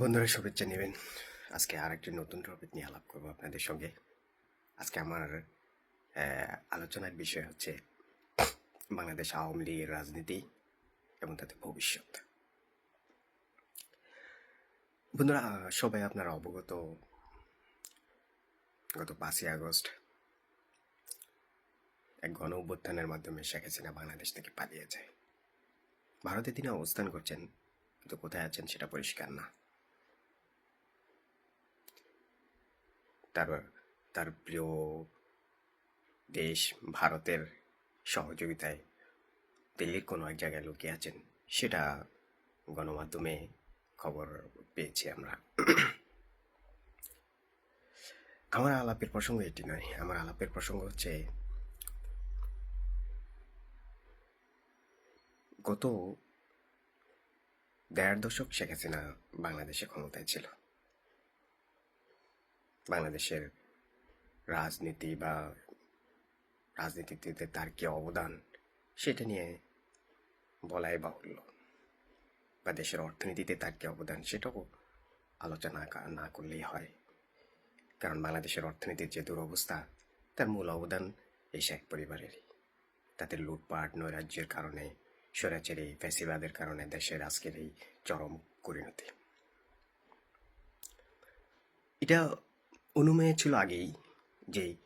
বন্ধুরা, শুভেচ্ছা নেবেন। আজকে আর একটি নতুন টপিক নিয়ে আলাপ করব আপনাদের সঙ্গে। আজকে আমার আলোচনার বিষয় হচ্ছে বাংলাদেশ আওয়ামী লীগের রাজনীতি এবং তাদের ভবিষ্যৎ। বন্ধুরা সবাই আপনারা অবগত, গত পাঁচই আগস্ট এক গণ অভ্যুত্থানের মাধ্যমে শেখ হাসিনা বাংলাদেশ থেকে পালিয়ে যায়। ভারতে তিনি অবস্থান করছেন, কিন্তু কোথায় আছেন সেটা পরিষ্কার না। তার তার প্রিয় দেশ ভারতের সহযোগিতায় দিল্লির কোনো এক জায়গায় লুকিয়ে আছেন, সেটা গণমাধ্যমে খবর পেয়েছি আমরা। আমার আলাপের প্রসঙ্গ এটি নয়, আমার আলাপের প্রসঙ্গ হচ্ছে, গত দেড় দশক শেখ হাসিনা বাংলাদেশে ক্ষমতায় ছিল। বাংলাদেশের রাজনীতি বা রাজনীতিতে তার কি অবদান, সেটা নিয়ে বলাই বাহুল্য। বা দেশের অর্থনীতিতে তার কি অবদান, সেটাও আলোচনা না করলেই হয়। কারণ বাংলাদেশের অর্থনীতির যে দুরবস্থা, তার মূল অবদান এই শেখ পরিবারেরই। তাদের লুটপাট, নৈরাজ্যের কারণে, স্বৈরাচারী, ফ্যাসিবাদের কারণে দেশের আজকের এই চরম পরিণতি। এটা অনুমেয় ছিল আগেই যে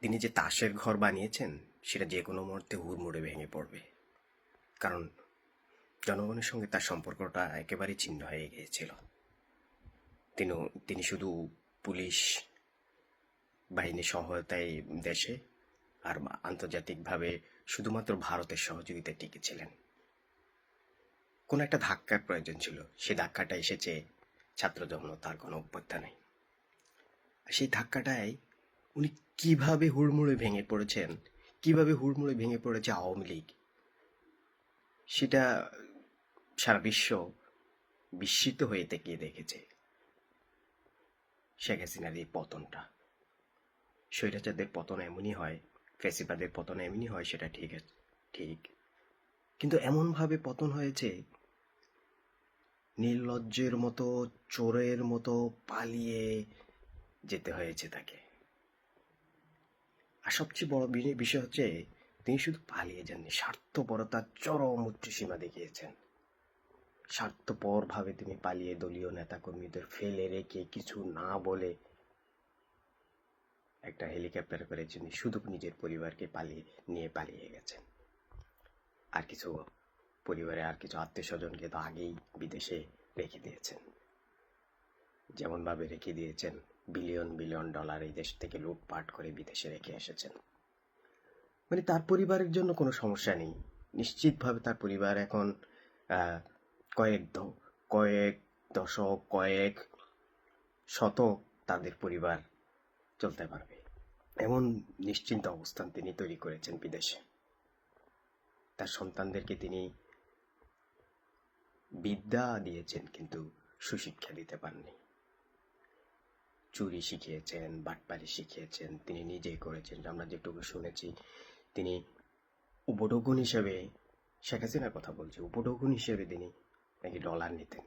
তিনি যে তাসের ঘর বানিয়েছেন, সেটা যে কোনো মুহূর্তে হুড়মুড়ে ভেঙে পড়বে। কারণ জনগণের সঙ্গে তার সম্পর্কটা একেবারে ছিন্ন হয়ে গিয়েছিল। তিনি তিনি শুধু পুলিশ বাহিনীর সহায়তায় দেশে আর আন্তর্জাতিকভাবে শুধুমাত্র ভারতের সহযোগিতায় টিকেছিলেন। কোনো একটা ধাক্কার প্রয়োজন ছিল। সে ধাক্কাটা এসেছে ছাত্র জনতার কোনো অভ্যুত্থানে আর সেই ধাক্কাটায় উনি কীভাবে হুড়মুড়ে ভেঙে পড়েছেন? কীভাবে হুড়মুড়ে ভেঙে পড়েছে আওয়ামী লীগ? সেটা সারা বিশ্ব বিস্মিত হয়ে তাকিয়ে দেখেছে। শেখ হাসিনার এই পতনটা। স্বৈরাচারদের পতন এমনই হয় ফেসিবাদের পতন এমনই হয়, সেটা ঠিক আছে, ঠিক। কিন্তু এমনভাবে পতন হয়েছে, নির্লজ্জের মতো, চোরের মতো পালিয়ে যেতে হয়েছে তাকে। আর সবচেয়ে বড় বিষয় হচ্ছে, তিনি শুধু পালিয়ে যাননি স্বার্থপরতার চরম উচ্চসীমা দেখিয়েছেন। স্বার্থপর ভাবে তিনি পালিয়ে দলীয় নেতাকর্মীদের ফেলে রেখে কিছু না বলে একটা হেলিকপ্টার করে তিনি শুধু নিজের পরিবারকে পালিয়ে, নিয়ে পালিয়ে গেছেন। আর কিছু পরিবারে আর কিছু আত্মীয় স্বজনকে তো আগেই বিদেশে রেখে দিয়েছেন। যেমনভাবে রেখে দিয়েছেন বিলিয়ন বিলিয়ন ডলার এই দেশ থেকে লুটপাট করে বিদেশে রেখে এসেছেন। মানে তার পরিবারের জন্য কোনো সমস্যা নেই। নিশ্চিতভাবে তার পরিবার এখন কয়েক কয়েক দশক, কয়েক শতক তাদের পরিবার চলতে পারবে। এমন নিশ্চিন্ত অবস্থান তিনি তৈরি করেছেন বিদেশে। তার সন্তানদেরকে তিনি বিদ্যা দিয়েছেন কিন্তু সুশিক্ষা দিতে পারেননি চুরি শিখিয়েছেন, বাটপারি শিখিয়েছেন, তিনি নিজেই করেছেন। আমরা যেটুকু শুনেছি, তিনি উপঢৌকন হিসেবে শেখ হাসিনার কথা বলছি, উপঢৌকন হিসেবে তিনি নাকি ডলার নিতেন।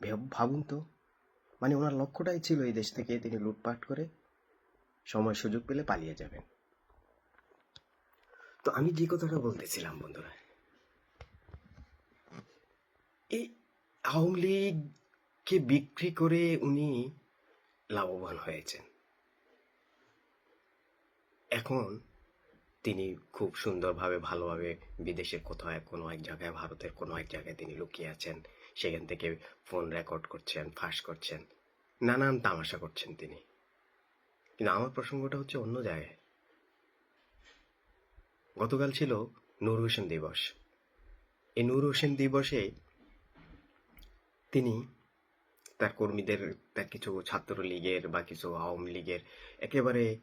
ভেব- ভাবুন তো মানে ওনার লক্ষ্যটাই ছিল এই দেশ থেকে তিনি লুটপাট করে সময় সুযোগ পেলে পালিয়ে যাবেন। তো আমি যে কথাটা বলতেছিলাম বন্ধুরা, এই আওয়ামী লীগকে বিক্রি করে উনি লাভবান হয়েছেন? এখন তিনি খুব সুন্দরভাবে, ভালোভাবে বিদেশের কোথাও কোনো এক জায়গায়, ভারতের কোনো এক জায়গায় তিনি লুকিয়ে আছেন। সেখান থেকে ফোন রেকর্ড করছেন, ফাঁস করছেন। নানান তামাশা করছেন তিনি। কিন্তু আমার প্রসঙ্গটা হচ্ছে অন্য জায়গায়। গতকাল ছিল নূর হোসেন দিবস। এই নূর হোসেন দিবসে তিনি তার কর্মীদের তার কিছু ছাত্র লীগের বা কিছু আওয়ামী লীগের একেবারে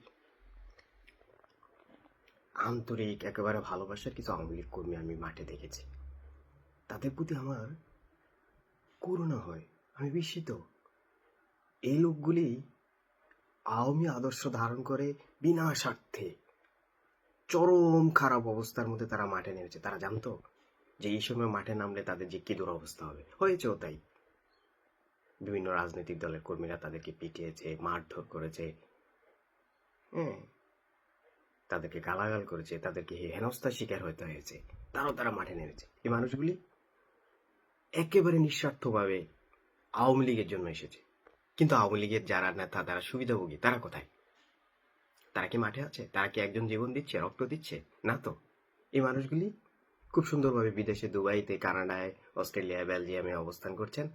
আন্তরিক, একেবারে ভালোবাসার কিছু আওয়ামী লীগ কর্মী আমি মাঠে দেখেছি। তাদের প্রতি আমার করুণা হয়, আমি বিস্মিত। এই লোকগুলি আওয়ামী আদর্শ ধারণ করে বিনা স্বার্থে চরম খারাপ অবস্থার মধ্যে তারা মাঠে নেমেছে। তারা জানতো যে এই সময় মাঠে নামলে তাদের যে কি দুরবস্থা হবে। হয়েছেও তাই। বিভিন্ন রাজনৈতিক দলের কর্মীরা তাদেরকে পিটিয়েছে, মারধর করেছে হ্যাঁ তাদেরকে গালাগাল করেছে, তাদেরকে হেনস্থার শিকার হতে হয়েছে, তারাও তারা মাঠে নেমেছে। এই মানুষগুলি একেবারে নিঃস্বার্থভাবে আওয়ামী লীগের জন্য এসেছে। কিন্তু আওয়ামী লীগের যারা নেতা, তারা সুবিধাভোগী, তারা কোথায়? তারা কি মাঠে আছে? তারা কি একজন জীবন দিচ্ছে, রক্ত দিচ্ছে? না তো। এই মানুষগুলি খুব সুন্দরভাবে বিদেশে দুবাইতে, কানাডায় অস্ট্রেলিয়া বেলজিয়ামে অবস্থান করছেন।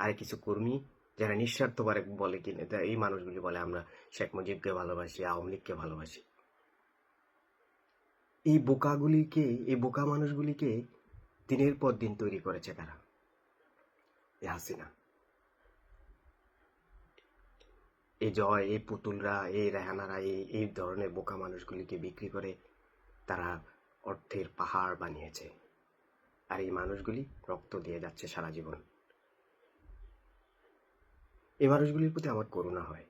আর কিছু কর্মী যারা নিঃস্বার্থ নিঃস্বার্থভাবে বলে কি এই মানুষগুলি বলে, আমরা শেখ মুজিবকে ভালোবাসি, আওয়ামী লীগকে ভালোবাসি। এই বোকাগুলিকে, এই বোকা মানুষগুলিকে দিনের পর দিন তৈরি করেছে তারা। হাসিনা। এই জয় এই পুতুলরা এই রেহানারা এই এই ধরনের বোকা মানুষগুলিকে বিক্রি করে তারা অর্থের পাহাড় বানিয়েছে। আর এই মানুষগুলি রক্ত দিয়ে যাচ্ছে সারা জীবন। এই মানুষগুলির প্রতি আমার করুণা হয়।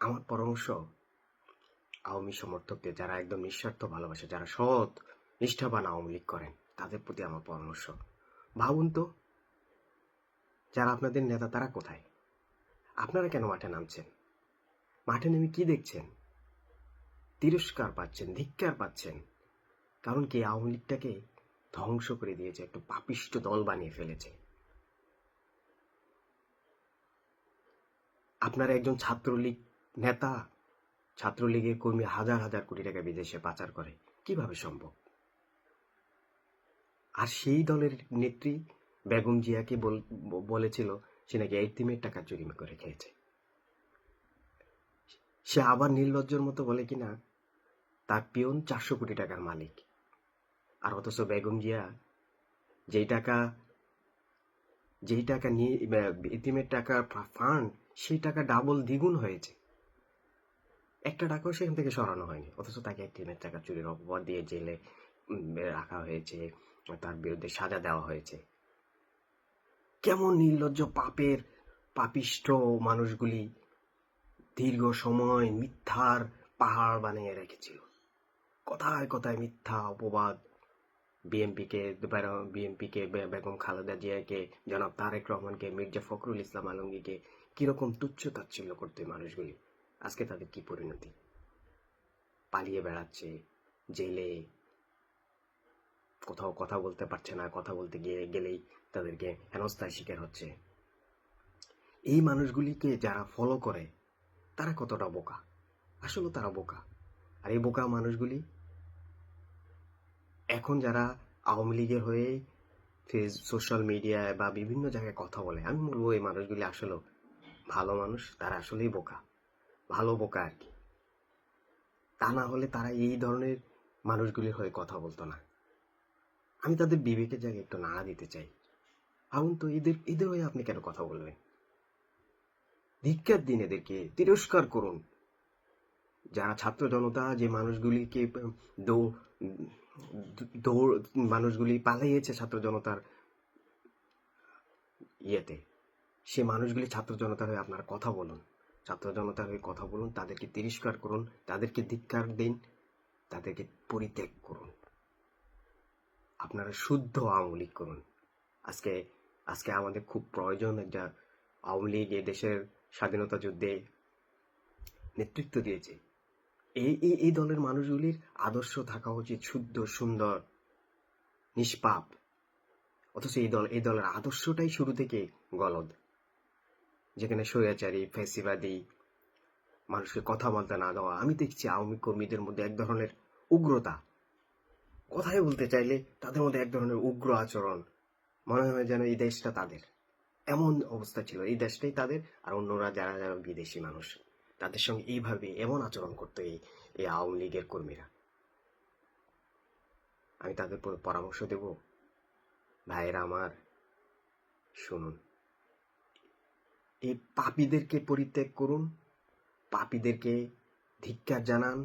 আমার পরামর্শ আওয়ামী সমর্থকদের যারা একদম নিঃস্বার্থ ভালোবাসে, যারা সৎ, নিষ্ঠাবান আওয়ামী লীগ করেন, তাদের প্রতি আমার পরামর্শ। ভাবুন তো, যারা আপনাদের নেতা, তারা কোথায়? আপনারা কেন মাঠে নামছেন? মাঠে নেমে কি দেখছেন? তিরস্কার পাচ্ছেন, ধিক্কার পাচ্ছেন। কারণ কি, আওয়ামী লীগটাকে ধ্বংস করে দিয়েছে, একটু পাপিষ্ট দল বানিয়ে ফেলেছে। আপনার একজন ছাত্রলীগ নেতা, ছাত্রলীগের কর্মী হাজার হাজার কোটি টাকা বিদেশে পাচার করে, কীভাবে সম্ভব? আর সেই দলের নেত্রী বেগম জিয়াকে বলেছিল সে নাকি এইটিমের টাকা চুরি করে খেয়েছে। সে আবার নির্লজ্জর মতো বলে কিনা তার পিয়ন চারশো কোটি টাকার মালিক। আর অথচ বেগম জিয়া যেই টাকা যেই টাকা নিয়ে ইতিমের টাকা ফান্ড সেই টাকা ডাবল দ্বিগুণ হয়েছে। একটা টাকাও সেখান থেকে সরানো হয়নি, অথচ তাকে একটিমের টাকা চুরির অপবাদ দিয়ে জেলে রাখা হয়েছে, তার বিরুদ্ধে সাজা দেওয়া হয়েছে। কেমন নির্লজ্জ পাপের পাপিষ্ট মানুষগুলি দীর্ঘ সময় মিথ্যার পাহাড় বানিয়ে রেখেছিল। কথায় কথায় মিথ্যা অপবাদ। বিএমপিকে বিএমপিকে বেগম খালেদা জিয়াকে, জনাব তারেক রহমানকে, মির্জা ফখরুল ইসলাম আলমগীরকে কীরকম তুচ্ছ তাচ্ছিল্য করতো মানুষগুলি? আজকে তাদের কি পরিণতি? পালিয়ে বেড়াচ্ছে, জেলে, কোথাও কথা বলতে পারছে না, কথা বলতে গিয়ে গেলেই তাদেরকে হেনস্থার শিকার হচ্ছে। এই মানুষগুলিকে যারা ফলো করে, তারা কতটা বোকা? আসলে তারা বোকা। আর এই বোকা মানুষগুলি? এখন যারা আওয়ামী লীগের হয়ে ফেস সোশ্যাল মিডিয়ায় বা বিভিন্ন জায়গায় কথা বলে, আমি বলব এই মানুষগুলি আসলে ভালো মানুষ তারা আসলেই বোকা। ভালো বোকা আর কি। তা না হলে তারা এই ধরনের মানুষগুলির হয়ে কথা বলতো না। আমি তাদের বিবেকের জায়গায় একটু নাড়া দিতে চাই। ভাবুন তো, এদের এদের হয়ে আপনি কেন কথা বলবেন? ধিক্কার দিন এদেরকে তিরস্কার করুন। যারা ছাত্র জনতা, যে মানুষগুলিকে দৌড়, মানুষগুলি পালাইয়েছে ছাত্র জনতার ইয়েতে সে মানুষগুলি ছাত্র জনতার হয়ে আপনারা কথা বলুন। ছাত্র জনতার হয়ে কথা বলুন, তাদেরকে তিরস্কার করুন, তাদেরকে ধিক্কার দিন, তাদেরকে পরিত্যাগ করুন। আপনারা শুদ্ধ আওয়ামী লীগ করুন। আজকে আজকে আমাদের খুব প্রয়োজন একটা আওয়ামী লীগ দেশের স্বাধীনতা যুদ্ধে নেতৃত্ব দিয়েছে। এই এই এই দলের মানুষগুলির আদর্শ থাকা উচিত শুদ্ধ, সুন্দর, নিষ্পাপ। অথচ এই দল, এই দলের আদর্শটাই শুরু থেকে গলদ। যেখানে স্বৈরাচারী ফেসিবাদী মানুষকে কথা বলতে না দেওয়া। আমি দেখছি আওয়ামী কর্মীদের মধ্যে এক ধরনের উগ্রতা। কথাই বলতে চাইলে তাদের মধ্যে এক ধরনের উগ্র আচরণ। মনে হয় যেন এই দেশটা তাদের। এমন অবস্থা ছিল। এই দেশটাই তাদের আর অন্যরা যারা যারা বিদেশি মানুষ, তাদের সঙ্গে এইভাবে এমন আচরণ করতো এই এই আওয়ামী লীগের কর্মীরা। আমি তাদের পরামর্শ দেব। ভাইয়েরা আমার, শুনুন। এই পাপীদেরকে পরিত্যাগ করুন, পাপীদেরকে ধিক্কার জানান,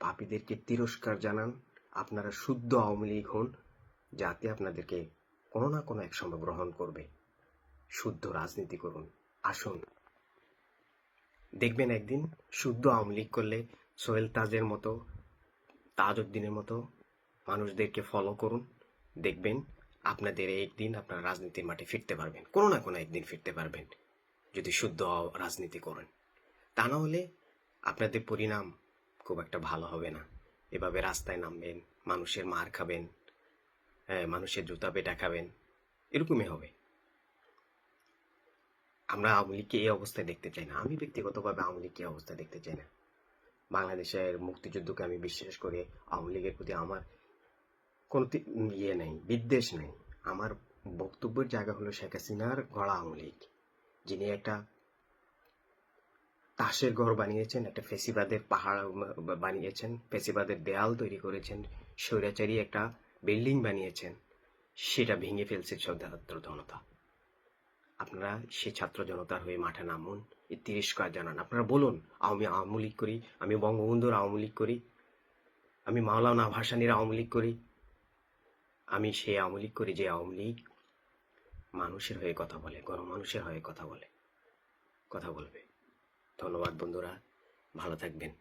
পাপীদেরকে তিরস্কার জানান, আপনারা শুদ্ধ আওয়ামী লীগ হন, যাতে আপনাদেরকে কোনো না কোনো এক সময় গ্রহণ করবে। শুদ্ধ রাজনীতি করুন, আসুন। দেখবেন একদিন শুদ্ধ আওয়ামী লীগ করলে সোহেল তাজের মতো, তাজউদ্দিনের মতো মানুষদেরকে ফলো করুন, দেখবেন আপনাদের একদিন আপনার রাজনীতির মাঠে ফিরতে পারবেন, কোনো না কোনো একদিন ফিরতে পারবেন, যদি শুদ্ধ রাজনীতি করেন। তা না হলে আপনাদের পরিণাম খুব একটা ভালো হবে না। এভাবে রাস্তায় নামবেন, মানুষের মার খাবেন মানুষের জুতা পেটা খাবেন, এরকমই হবে। আমরা আওয়ামী লীগকে এই অবস্থায় দেখতে চাই না। আমি ব্যক্তিগতভাবে আওয়ামী লীগকে এই অবস্থায় দেখতে চাই না। বাংলাদেশের মুক্তিযুদ্ধকে আমি বিশ্বাস করে আওয়ামী লীগের প্রতি আমার কোনো ইয়ে নেই, বিদ্বেষ নেই। আমার বক্তব্যের জায়গা হলো শেখ হাসিনার গড়া আওয়ামী যিনি একটা তাসের ঘর বানিয়েছেন, একটা ফেসিবাদের পাহাড় বানিয়েছেন, ফেসিবাদের দেয়াল তৈরি করেছেন, স্বৈরাচারী একটা বিল্ডিং বানিয়েছেন, সেটা ভেঙে ফেলছে ছাত্র জনতা। আপনারা সে ছাত্র জনতার হয়ে মাঠে নামুন, এই তিরস্কার জানান। আপনারা বলুন আমি আওয়ামী লীগ করি, আমি বঙ্গবন্ধুর আওয়ামী লীগ করি, আমি মাওলানা ভাসানির আওয়ামী লীগ করি আমি সেই আওয়ামী লীগ করি যে আওয়ামী লীগ মানুষের হয়ে কথা বলে, গণমানুষের হয়ে কথা বলে, কথা বলবে। ধন্যবাদ বন্ধুরা, ভালো থাকবেন।